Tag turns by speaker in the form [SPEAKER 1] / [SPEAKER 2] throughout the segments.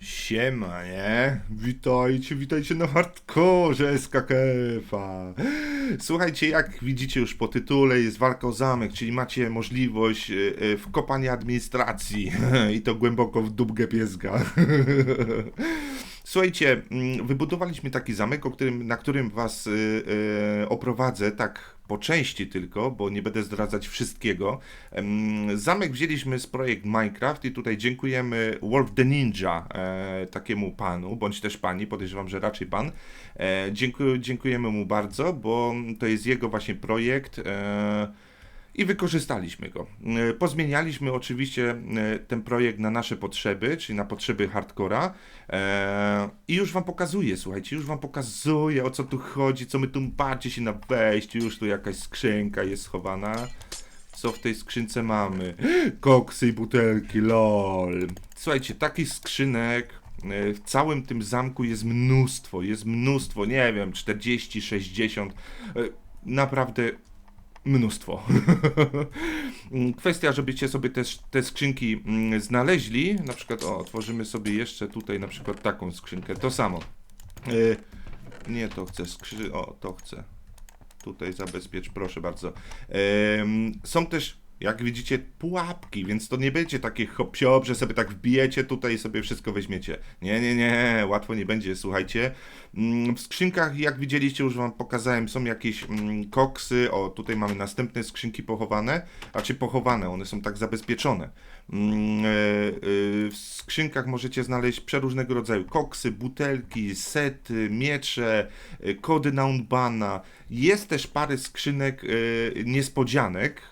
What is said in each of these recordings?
[SPEAKER 1] Siema, nie? Witajcie, witajcie na hardkorze SKKF-a. Słuchajcie, jak widzicie już po tytule, jest walka o zamek, czyli macie możliwość e, e, wkopania administracji i to głęboko w dubkę pieska. Słuchajcie, mm, wybudowaliśmy taki zamek, którym, na którym was y, y, oprowadzę tak po części tylko, bo nie będę zdradzać wszystkiego. Em, Zamek wzięliśmy z projekt Minecraft i tutaj dziękujemy Wolf the Ninja, e, takiemu panu, bądź też pani, podejrzewam, że raczej pan. E, dziękuję, dziękujemy mu bardzo, bo to jest jego właśnie projekt. I wykorzystaliśmy go. E, Pozmienialiśmy oczywiście e, ten projekt na nasze potrzeby, czyli na potrzeby hardcora. E, I już wam pokazuję, słuchajcie, już wam pokazuję o co tu chodzi, co my tu patrzcie się na wejściu, już tu jakaś skrzynka jest schowana. Co w tej skrzynce mamy? Koksy i butelki, lol. Słuchajcie, takich skrzynek w całym tym zamku jest mnóstwo, jest mnóstwo, nie wiem, 40, 60. e, Naprawdę mnóstwo. Kwestia, żebyście sobie też te skrzynki mm, znaleźli. Na przykład, o, otworzymy sobie jeszcze tutaj na przykład taką skrzynkę. To samo. Y, nie, to chcę skrzy... O, to chcę. Tutaj zabezpiecz, proszę bardzo. Em, są też, jak widzicie, pułapki, więc to nie będzie takie hop siop, że sobie tak wbijecie tutaj i sobie wszystko weźmiecie. Nie, nie, nie, łatwo nie będzie, słuchajcie. Mm, W skrzynkach, jak widzieliście, już wam pokazałem, są jakieś mm, koksy. O, tutaj mamy następne skrzynki pochowane, a czy pochowane, one są tak zabezpieczone. Mm, e, e, W skrzynkach możecie znaleźć przeróżnego rodzaju koksy, butelki, sety, miecze, e, kody na unbana. Jest też parę skrzynek niespodzianek.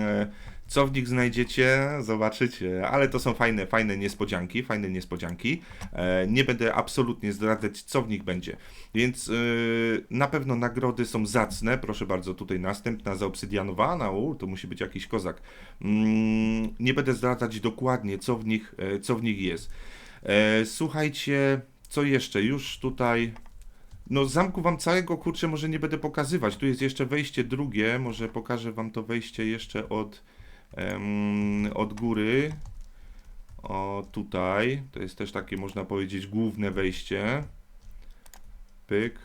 [SPEAKER 1] E, Co w nich znajdziecie, zobaczycie, ale to są fajne, fajne niespodzianki, fajne niespodzianki. E, Nie będę absolutnie zdradzać, co w nich będzie. Więc e, na pewno nagrody są zacne. Proszę bardzo, tutaj następna zaobsydianowana. U, to musi być jakiś kozak. Mm, Nie będę zdradzać dokładnie, co w nich, e, co w nich jest. E, Słuchajcie, co jeszcze? Już tutaj. No, zamku wam całego kurczę może nie będę pokazywać. Tu jest jeszcze wejście drugie. Może pokażę wam to wejście jeszcze od, em, od góry. O, tutaj. To jest też takie, można powiedzieć, główne wejście. Pyk.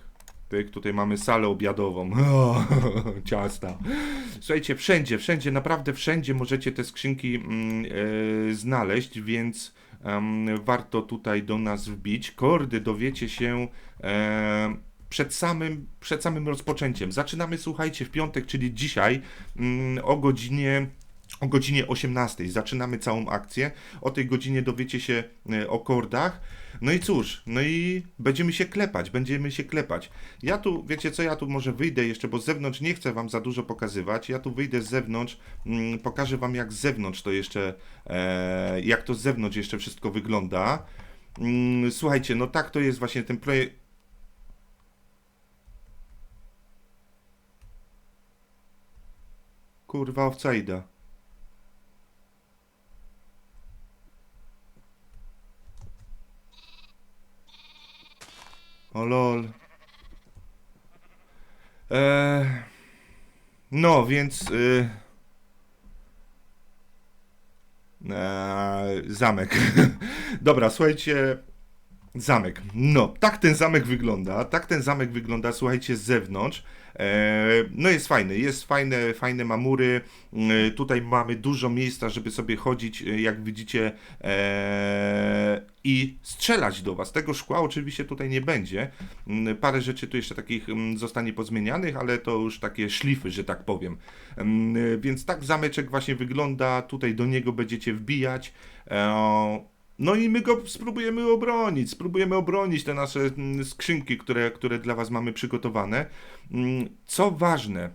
[SPEAKER 1] Tutaj mamy salę obiadową. O, ciasta. Słuchajcie, wszędzie, wszędzie, naprawdę wszędzie możecie te skrzynki e, znaleźć, więc em, warto tutaj do nas wbić. Kordy dowiecie się e, przed samym, przed samym rozpoczęciem. Zaczynamy, słuchajcie, w piątek, czyli dzisiaj mm, o godzinie o godzinie 18 zaczynamy całą akcję. O tej godzinie dowiecie się e, o kordach. No i cóż, no i będziemy się klepać, będziemy się klepać. Ja tu, wiecie co, ja tu może wyjdę jeszcze, bo z zewnątrz nie chcę wam za dużo pokazywać. Ja tu wyjdę z zewnątrz, mm, pokażę wam jak z zewnątrz to jeszcze, e, jak to z zewnątrz jeszcze wszystko wygląda. Mm, słuchajcie, no tak to jest właśnie ten projekt. Kurwa, owcajda. O lol. Eee, no, więc. Y, eee, zamek. Dobra, słuchajcie. Zamek. No, tak ten zamek wygląda. Tak ten zamek wygląda, słuchajcie, z zewnątrz. Eee, no jest fajny, jest fajne, fajne mamury. Eee, tutaj mamy dużo miejsca, żeby sobie chodzić, e, jak widzicie, i strzelać do was. Tego szkła oczywiście tutaj nie będzie. Mm, Parę rzeczy tu jeszcze takich mm, zostanie pozmienianych, ale to już takie szlify, że tak powiem. Mm, Więc tak zameczek właśnie wygląda. Tutaj do niego będziecie wbijać. No i my go spróbujemy obronić. Spróbujemy obronić te nasze mm, skrzynki, które, które dla Was mamy przygotowane. Mm, Co ważne,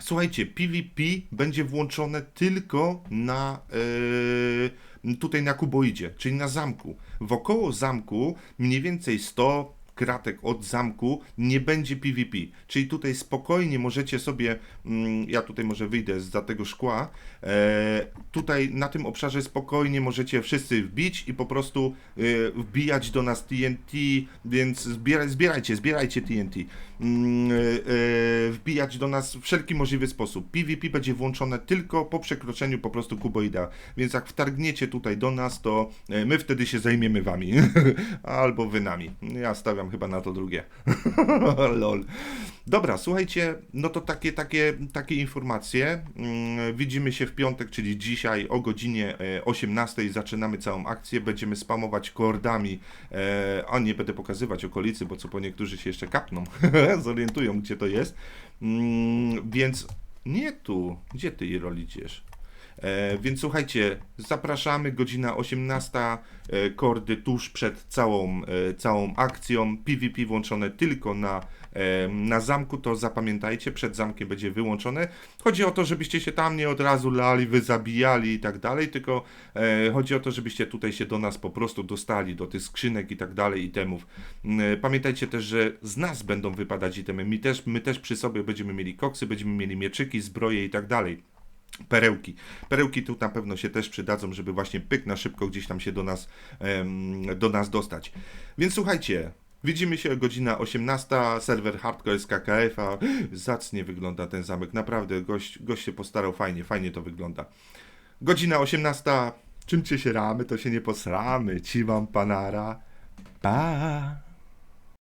[SPEAKER 1] słuchajcie, PvP będzie włączone tylko na yy, tutaj na kuboidzie, czyli na zamku. Wokoło zamku mniej więcej 100 kratek od zamku nie będzie PvP. Czyli tutaj spokojnie możecie sobie, mm, ja tutaj może wyjdę za tego szkła, e, tutaj na tym obszarze spokojnie możecie wszyscy wbić i po prostu e, wbijać do nas TNT, więc zbieraj, zbierajcie, zbierajcie TNT. Mm, e, wbijać do nas w wszelki możliwy sposób. PvP będzie włączone tylko po przekroczeniu po prostu kuboida, więc jak wtargniecie tutaj do nas, to my wtedy się zajmiemy wami. Albo wy nami. Ja stawiam chyba na to drugie. Lol. Dobra, słuchajcie, no to takie, takie, takie informacje. Mm, Widzimy się w piątek, czyli dzisiaj o godzinie e, 18 zaczynamy całą akcję. Będziemy spamować kordami. E, a nie będę pokazywać okolicy, bo co po niektórzy się jeszcze kapną. Zorientują, gdzie to jest. Mm, więc nie tu. Gdzie ty? E, więc słuchajcie, zapraszamy, godzina 18, e, kordy tuż przed całą, e, całą akcją. PvP włączone tylko na, e, na zamku, to zapamiętajcie, przed zamkiem będzie wyłączone. Chodzi o to, żebyście się tam nie od razu lali, wy zabijali i tak dalej, tylko e, chodzi o to, żebyście tutaj się do nas po prostu dostali, do tych skrzynek i tak dalej, itemów. Mm, e, Pamiętajcie też, że z nas będą wypadać itemy. My też, my też przy sobie będziemy mieli koksy, będziemy mieli mieczyki, zbroje i tak dalej perełki. Perełki tu na pewno się też przydadzą, żeby właśnie pyk na szybko gdzieś tam się do nas, do nas dostać. Więc słuchajcie, widzimy się godzina 18, serwer Hardcore z KKF, a zacnie wygląda ten zamek, naprawdę, gość, gość się postarał fajnie, fajnie to wygląda. Godzina 18, czym cię się ramy, to się nie posramy, ci wam panara, pa!